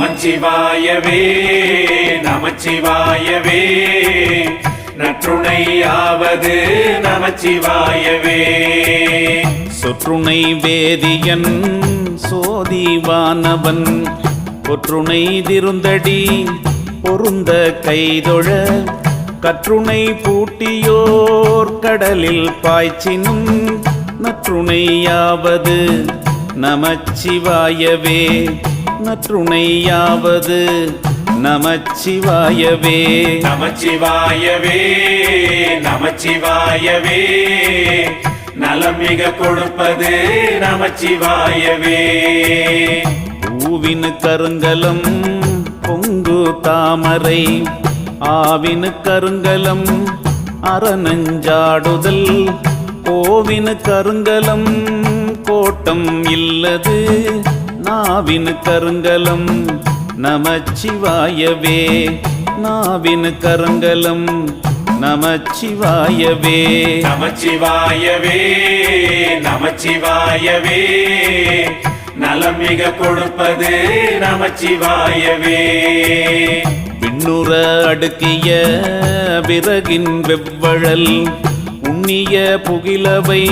நமச்சிவாயவே நமச்சிவாயவே. நற்றுணையாவது நமச்சிவாயவே. சொற்றுணை வேதியன் சோதிவானவன் ஒற்றுணை திருந்தடி பொருந்த கைதொழ. கற்றுணை பூட்டியோர் கடலில் பாய்ச்சினும் நற்றுணையாவது நமச்சிவாயவே. நற்றுணையாவது நமச்சிவாயவே. நமச்சிவாயவே நமச்சிவாயவே. நலம் மிக கொடுப்பது நமச்சிவாயவே. பூவினு கருங்கலம் பொங்கு தாமரை ஆவினு கருங்கலம் அறநஞ்சாடுதல். கோவினு கருங்கலம் கோட்டம் இல்லது. நாவினு கருங்கலம் நமச்சிவாயவே. நாவினு கருங்கலம் நமச்சிவாயவே. நமச்சிவாயவே நமச்சிவாயவே. நலம் மிக கொடுப்பது நமச்சிவாயவே. விண்ணுற அடுக்கிய விறகின் வெவ்வழல் உண்ணிய புகிலவை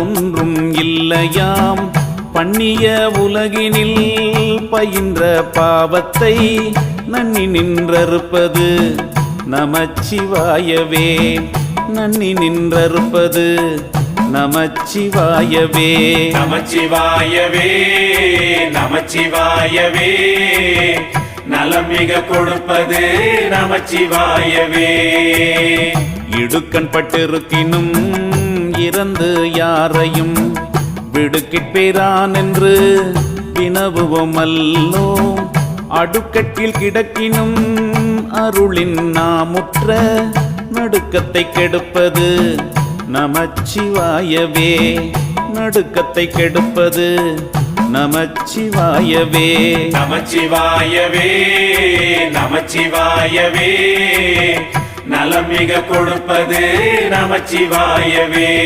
ஒன்றும் இல்லையாம். பண்ணிய உலகினில் பயின்ற பாவத்தை நன்னி நின்றறுப்பது நமச்சிவாயவே. நன்னி நின்றறுப்பது நமச்சிவாயவே. நமச்சிவாயவே நமச்சிவாயவே. நலம் மிக கொடுப்பது நமச்சிவாயவே. இடுக்கண் பட்டிருக்கினும் இறந்து யாரையும் விடுக்கிற்பேரான் என்று வினவுவோம் அல்லோ. அடுக்கட்டில் கிடக்கினும் அருளின் நாமுற்ற நடுக்கத்தை கெடுப்பது நமச்சிவாயவே. நடுக்கத்தை கெடுப்பது நமச்சிவாயவே. நமச்சிவாயவே நமச்சிவாயவே. நலம் மிக கொடுப்பது நமச்சிவாயவே.